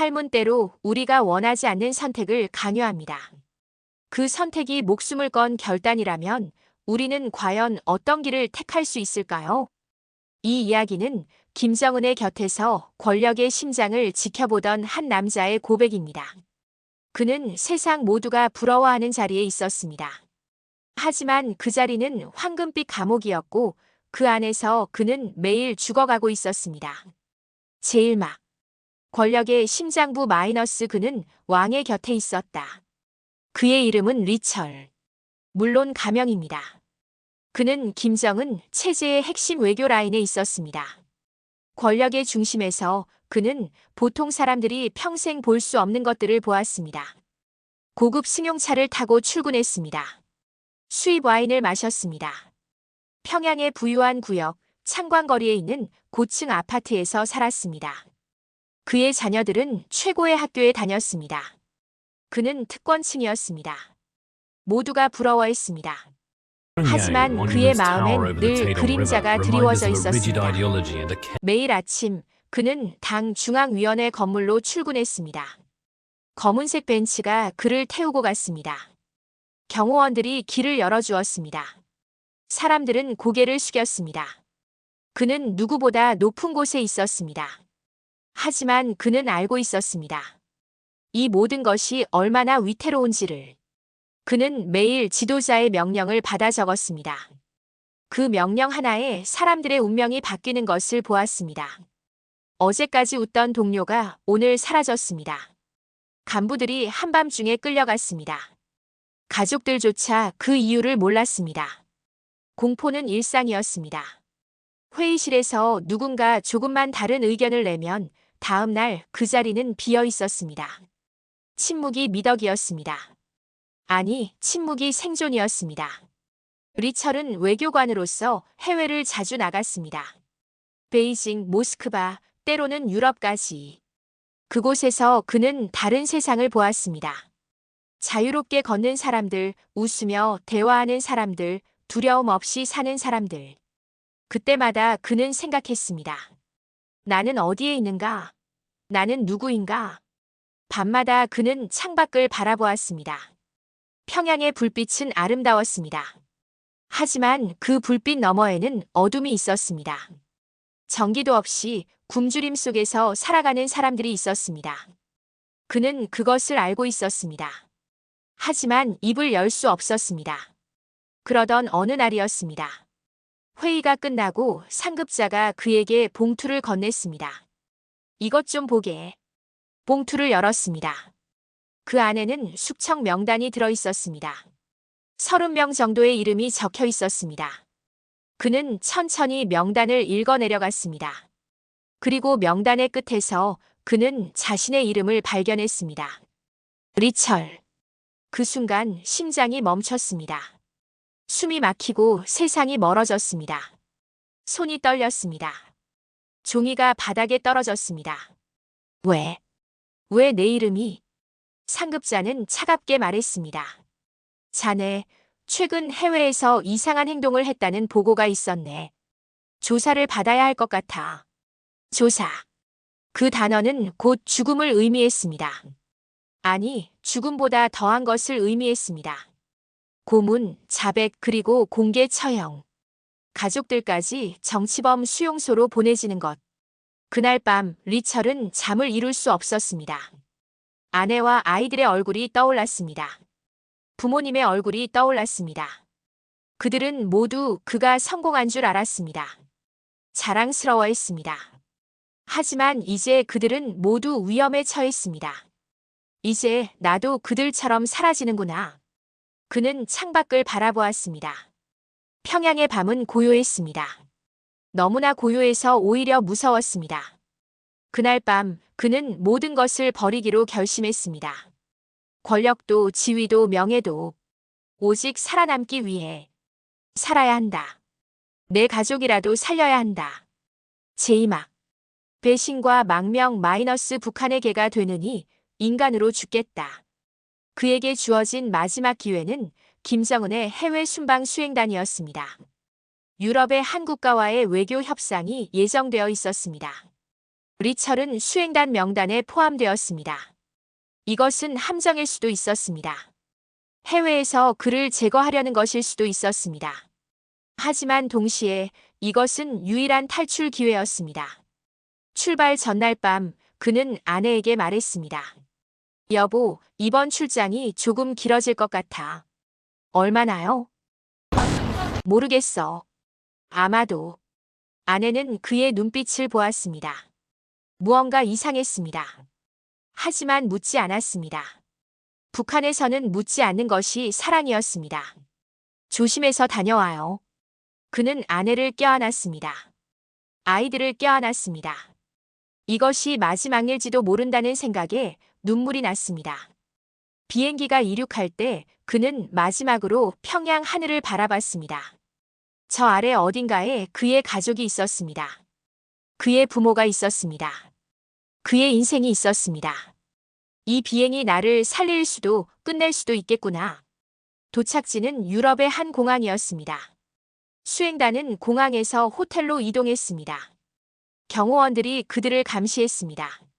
삶은 때로 우리가 원하지 않는 선택을 강요합니다. 그 선택이 목숨을 건 결단이라면 우리는 과연 어떤 길을 택할 수 있을까요? 이 이야기는 김정은의 곁에서 권력의 심장을 지켜보던 한 남자의 고백입니다. 그는 세상 모두가 부러워하는 자리에 있었습니다. 하지만 그 자리는 황금빛 감옥이었고 그 안에서 그는 매일 죽어가고 있었습니다. 제일 막 권력의 심장부 마이너스 그는 왕의 곁에 있었다. 그의 이름은 리철. 물론 가명입니다. 그는 김정은 체제의 핵심 외교 라인에 있었습니다. 권력의 중심에서 그는 보통 사람들이 평생 볼 수 없는 것들을 보았습니다. 고급 승용차를 타고 출근했습니다. 수입 와인을 마셨습니다. 평양의 부유한 구역, 창광거리에 있는 고층 아파트에서 살았습니다. 그의 자녀들은 최고의 학교에 다녔습니다. 그는 특권층이었습니다. 모두가 부러워했습니다. 하지만 그의 마음엔 늘 그림자가 드리워져 있었습니다. 매일 아침 그는 당 중앙위원회 건물로 출근했습니다. 검은색 벤츠가 그를 태우고 갔습니다. 경호원들이 길을 열어주었습니다. 사람들은 고개를 숙였습니다. 그는 누구보다 높은 곳에 있었습니다. 하지만 그는 알고 있었습니다. 이 모든 것이 얼마나 위태로운지를. 그는 매일 지도자의 명령을 받아 적었습니다. 그 명령 하나에 사람들의 운명이 바뀌는 것을 보았습니다. 어제까지 웃던 동료가 오늘 사라졌습니다. 간부들이 한밤중에 끌려갔습니다. 가족들조차 그 이유를 몰랐습니다. 공포는 일상이었습니다. 회의실에서 누군가 조금만 다른 의견을 내면 다음 날 그 자리는 비어 있었습니다. 침묵이 미덕이었습니다. 아니, 침묵이 생존이었습니다. 리철은 외교관으로서 해외를 자주 나갔습니다. 베이징, 모스크바, 때로는 유럽까지. 그곳에서 그는 다른 세상을 보았습니다. 자유롭게 걷는 사람들, 웃으며 대화하는 사람들, 두려움 없이 사는 사람들. 그때마다 그는 생각했습니다. 나는 어디에 있는가? 나는 누구인가? 밤마다 그는 창밖을 바라보았습니다. 평양의 불빛은 아름다웠습니다. 하지만 그 불빛 너머에는 어둠이 있었습니다. 전기도 없이 굶주림 속에서 살아가는 사람들이 있었습니다. 그는 그것을 알고 있었습니다. 하지만 입을 열 수 없었습니다. 그러던 어느 날이었습니다. 회의가 끝나고 상급자가 그에게 봉투를 건넸습니다. 이것 좀 보게. 봉투를 열었습니다. 그 안에는 숙청 명단이 들어 있었습니다. 30명 정도의 이름이 적혀 있었습니다. 그는 천천히 명단을 읽어 내려갔습니다. 그리고 명단의 끝에서 그는 자신의 이름을 발견했습니다. 리철. 그 순간 심장이 멈췄습니다. 숨이 막히고 세상이 멀어졌습니다. 손이 떨렸습니다. 종이가 바닥에 떨어졌습니다. 왜? 왜 내 이름이? 상급자는 차갑게 말했습니다. 자네, 최근 해외에서 이상한 행동을 했다는 보고가 있었네. 조사를 받아야 할 것 같아. 조사. 그 단어는 곧 죽음을 의미했습니다. 아니, 죽음보다 더한 것을 의미했습니다. 고문, 자백, 그리고 공개 처형. 가족들까지 정치범 수용소로 보내지는 것. 그날 밤 리철은 잠을 이룰 수 없었습니다. 아내와 아이들의 얼굴이 떠올랐습니다. 부모님의 얼굴이 떠올랐습니다. 그들은 모두 그가 성공한 줄 알았습니다. 자랑스러워했습니다. 하지만 이제 그들은 모두 위험에 처했습니다. 이제 나도 그들처럼 사라지는구나. 그는 창밖을 바라보았습니다. 평양의 밤은 고요했습니다. 너무나 고요해서 오히려 무서웠습니다. 그날 밤 그는 모든 것을 버리기로 결심했습니다. 권력도 지위도 명예도 오직 살아남기 위해 살아야 한다. 내 가족이라도 살려야 한다. 제2막 배신과 망명 마이너스 북한의 개가 되느니 인간으로 죽겠다. 그에게 주어진 마지막 기회는 김정은의 해외 순방 수행단이었습니다. 유럽의 한 국가와의 외교 협상이 예정되어 있었습니다. 리철은 수행단 명단에 포함되었습니다. 이것은 함정일 수도 있었습니다. 해외에서 그를 제거하려는 것일 수도 있었습니다. 하지만 동시에 이것은 유일한 탈출 기회였습니다. 출발 전날 밤 그는 아내에게 말했습니다. 여보, 이번 출장이 조금 길어질 것 같아. 얼마나요? 모르겠어. 아마도. 아내는 그의 눈빛을 보았습니다. 무언가 이상했습니다. 하지만 묻지 않았습니다. 북한에서는 묻지 않는 것이 사랑이었습니다. 조심해서 다녀와요. 그는 아내를 껴안았습니다. 아이들을 껴안았습니다. 이것이 마지막일지도 모른다는 생각에 눈물이 났습니다. 비행기가 이륙할 때 그는 마지막으로 평양 하늘을 바라봤습니다. 저 아래 어딘가에 그의 가족이 있었습니다. 그의 부모가 있었습니다. 그의 인생이 있었습니다. 이 비행이 나를 살릴 수도 끝낼 수도 있겠구나. 도착지는 유럽의 한 공항이었습니다. 수행단은 공항에서 호텔로 이동했습니다. 경호원들이 그들을 감시했습니다.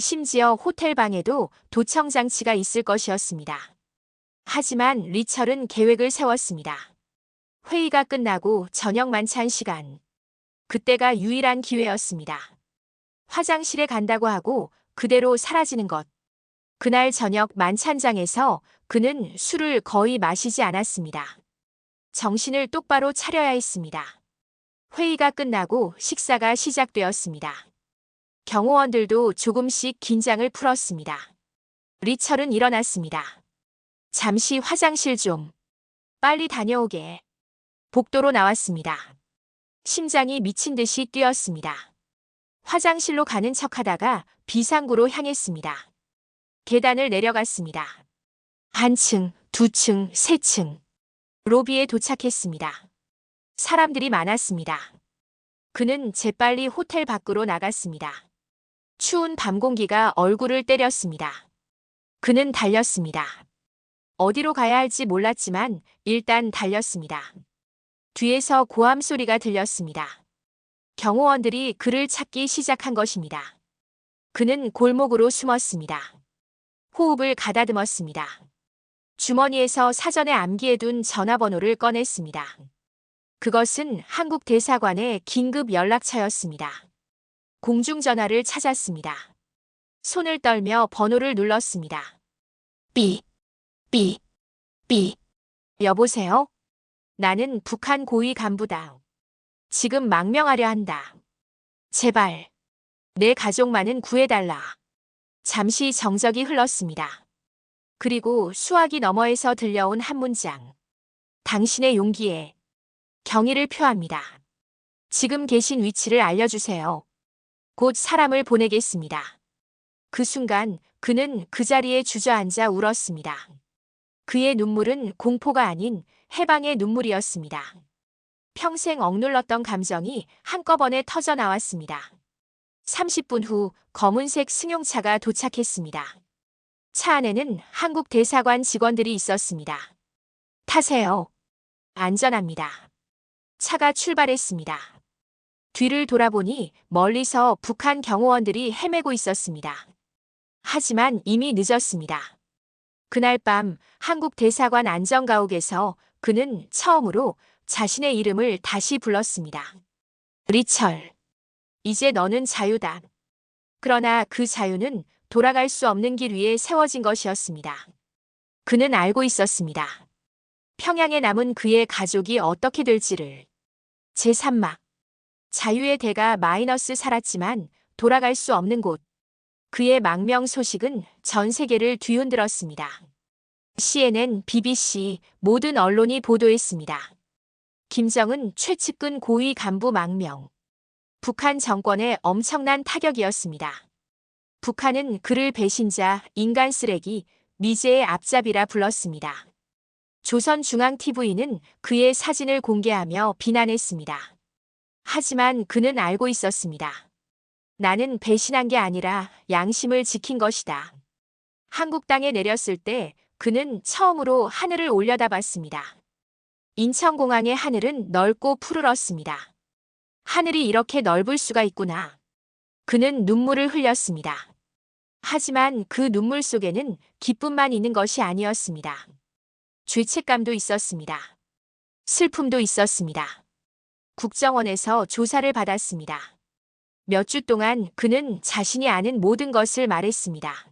심지어 호텔 방에도 도청 장치가 있을 것이었습니다. 하지만 리철은 계획을 세웠습니다. 회의가 끝나고 저녁 만찬 시간. 그때가 유일한 기회였습니다. 화장실에 간다고 하고 그대로 사라지는 것. 그날 저녁 만찬장에서 그는 술을 거의 마시지 않았습니다. 정신을 똑바로 차려야 했습니다. 회의가 끝나고 식사가 시작되었습니다. 경호원들도 조금씩 긴장을 풀었습니다. 리철은 일어났습니다. 잠시 화장실 좀. 빨리 다녀오게. 복도로 나왔습니다. 심장이 미친 듯이 뛰었습니다. 화장실로 가는 척 하다가 비상구로 향했습니다. 계단을 내려갔습니다. 한 층, 두 층, 세 층. 로비에 도착했습니다. 사람들이 많았습니다. 그는 재빨리 호텔 밖으로 나갔습니다. 추운 밤 공기가 얼굴을 때렸습니다. 그는 달렸습니다. 어디로 가야 할지 몰랐지만 일단 달렸습니다. 뒤에서 고함 소리가 들렸습니다. 경호원들이 그를 찾기 시작한 것입니다. 그는 골목으로 숨었습니다. 호흡을 가다듬었습니다. 주머니에서 사전에 암기해둔 전화번호를 꺼냈습니다. 그것은 한국 대사관의 긴급 연락처였습니다. 공중전화를 찾았습니다. 손을 떨며 번호를 눌렀습니다. 삐, 삐, 삐. 여보세요? 나는 북한 고위 간부다. 지금 망명하려 한다. 제발. 내 가족만은 구해달라. 잠시 정적이 흘렀습니다. 그리고 수화기 너머에서 들려온 한 문장. 당신의 용기에 경의를 표합니다. 지금 계신 위치를 알려주세요. 곧 사람을 보내겠습니다. 그 순간 그는 그 자리에 주저앉아 울었습니다. 그의 눈물은 공포가 아닌 해방의 눈물이었습니다. 평생 억눌렀던 감정이 한꺼번에 터져 나왔습니다. 30분 후 검은색 승용차가 도착했습니다. 차 안에는 한국 대사관 직원들이 있었습니다. 타세요. 안전합니다. 차가 출발했습니다. 뒤를 돌아보니 멀리서 북한 경호원들이 헤매고 있었습니다. 하지만 이미 늦었습니다. 그날 밤 한국 대사관 안전가옥에서 그는 처음으로 자신의 이름을 다시 불렀습니다. 리철. 이제 너는 자유다. 그러나 그 자유는 돌아갈 수 없는 길 위에 세워진 것이었습니다. 그는 알고 있었습니다. 평양에 남은 그의 가족이 어떻게 될지를. 제3막. 자유의 대가 마이너스 살았지만 돌아갈 수 없는 곳. 그의 망명 소식은 전 세계를 뒤흔들었습니다. CNN, BBC, 모든 언론이 보도했습니다. 김정은 최측근 고위 간부 망명. 북한 정권의 엄청난 타격이었습니다. 북한은 그를 배신자, 인간 쓰레기, 미제의 앞잡이라 불렀습니다. 조선중앙TV는 그의 사진을 공개하며 비난했습니다. 하지만 그는 알고 있었습니다. 나는 배신한 게 아니라 양심을 지킨 것이다. 한국 땅에 내렸을 때 그는 처음으로 하늘을 올려다봤습니다. 인천공항의 하늘은 넓고 푸르렀습니다. 하늘이 이렇게 넓을 수가 있구나. 그는 눈물을 흘렸습니다. 하지만 그 눈물 속에는 기쁨만 있는 것이 아니었습니다. 죄책감도 있었습니다. 슬픔도 있었습니다. 국정원에서 조사를 받았습니다. 몇 주 동안 그는 자신이 아는 모든 것을 말했습니다.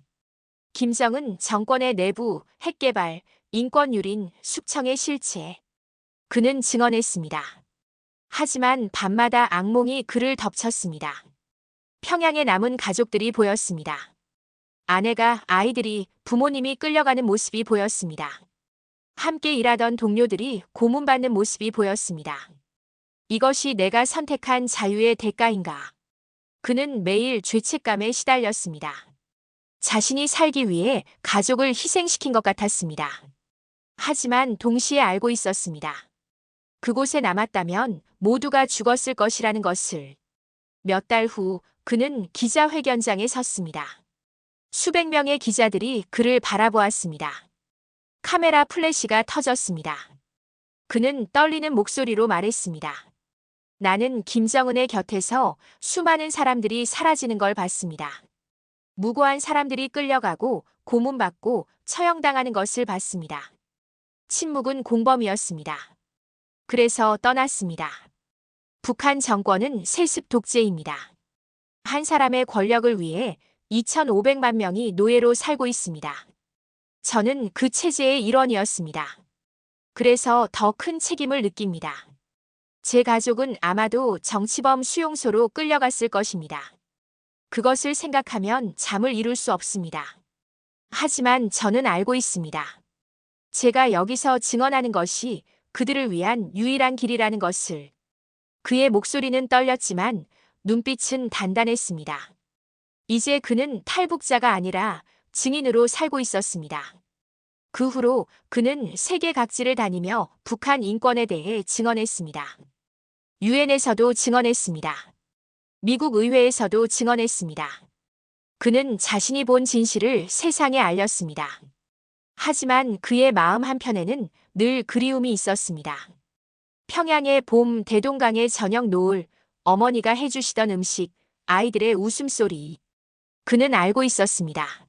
김정은 정권의 내부, 핵개발, 인권유린, 숙청의 실체. 그는 증언했습니다. 하지만 밤마다 악몽이 그를 덮쳤습니다. 평양에 남은 가족들이 보였습니다. 아내가, 아이들이, 부모님이 끌려가는 모습이 보였습니다. 함께 일하던 동료들이 고문받는 모습이 보였습니다. 이것이 내가 선택한 자유의 대가인가? 그는 매일 죄책감에 시달렸습니다. 자신이 살기 위해 가족을 희생시킨 것 같았습니다. 하지만 동시에 알고 있었습니다. 그곳에 남았다면 모두가 죽었을 것이라는 것을. 몇 달 후 그는 기자회견장에 섰습니다. 수백 명의 기자들이 그를 바라보았습니다. 카메라 플래시가 터졌습니다. 그는 떨리는 목소리로 말했습니다. 나는 김정은의 곁에서 수많은 사람들이 사라지는 걸 봤습니다. 무고한 사람들이 끌려가고 고문받고 처형당하는 것을 봤습니다. 침묵은 공범이었습니다. 그래서 떠났습니다. 북한 정권은 세습 독재입니다. 한 사람의 권력을 위해 2,500만 명이 노예로 살고 있습니다. 저는 그 체제의 일원이었습니다. 그래서 더 큰 책임을 느낍니다. 제 가족은 아마도 정치범 수용소로 끌려갔을 것입니다. 그것을 생각하면 잠을 이룰 수 없습니다. 하지만 저는 알고 있습니다. 제가 여기서 증언하는 것이 그들을 위한 유일한 길이라는 것을. 그의 목소리는 떨렸지만 눈빛은 단단했습니다. 이제 그는 탈북자가 아니라 증인으로 살고 있었습니다. 그 후로 그는 세계 각지를 다니며 북한 인권에 대해 증언했습니다. 유엔에서도 증언했습니다. 미국 의회에서도 증언했습니다. 그는 자신이 본 진실을 세상에 알렸습니다. 하지만 그의 마음 한편에는 늘 그리움이 있었습니다. 평양의 봄, 대동강의 저녁 노을, 어머니가 해주시던 음식, 아이들의 웃음소리. 그는 알고 있었습니다.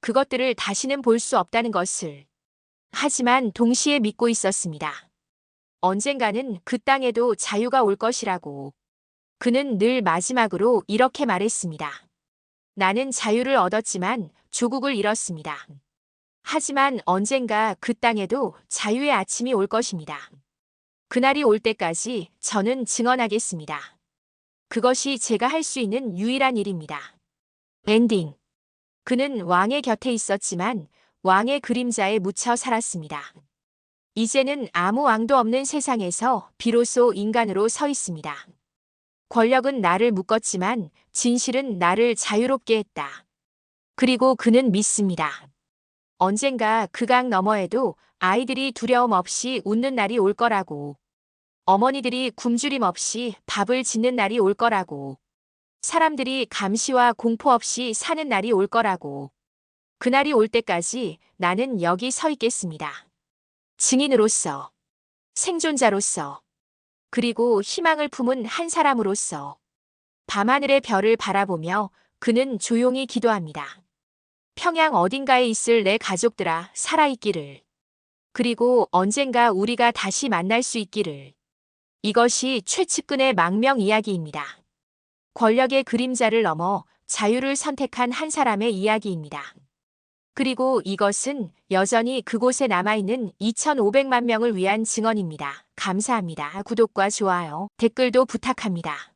그것들을 다시는 볼 수 없다는 것을. 하지만 동시에 믿고 있었습니다. 언젠가는 그 땅에도 자유가 올 것이라고. 그는 늘 마지막으로 이렇게 말했습니다. 나는 자유를 얻었지만 조국을 잃었습니다. 하지만 언젠가 그 땅에도 자유의 아침이 올 것입니다. 그날이 올 때까지 저는 증언하겠습니다. 그것이 제가 할 수 있는 유일한 일입니다. 엔딩. 그는 왕의 곁에 있었지만 왕의 그림자에 묻혀 살았습니다. 이제는 아무 왕도 없는 세상에서 비로소 인간으로 서 있습니다. 권력은 나를 묶었지만 진실은 나를 자유롭게 했다. 그리고 그는 믿습니다. 언젠가 그 강 너머에도 아이들이 두려움 없이 웃는 날이 올 거라고. 어머니들이 굶주림 없이 밥을 짓는 날이 올 거라고. 사람들이 감시와 공포 없이 사는 날이 올 거라고. 그날이 올 때까지 나는 여기 서 있겠습니다. 증인으로서, 생존자로서, 그리고 희망을 품은 한 사람으로서. 밤하늘의 별을 바라보며 그는 조용히 기도합니다. 평양 어딘가에 있을 내 가족들아 살아있기를. 그리고 언젠가 우리가 다시 만날 수 있기를. 이것이 최측근의 망명 이야기입니다. 권력의 그림자를 넘어 자유를 선택한 한 사람의 이야기입니다. 그리고 이것은 여전히 그곳에 남아있는 2,500만 명을 위한 증언입니다. 감사합니다. 구독과 좋아요, 댓글도 부탁합니다.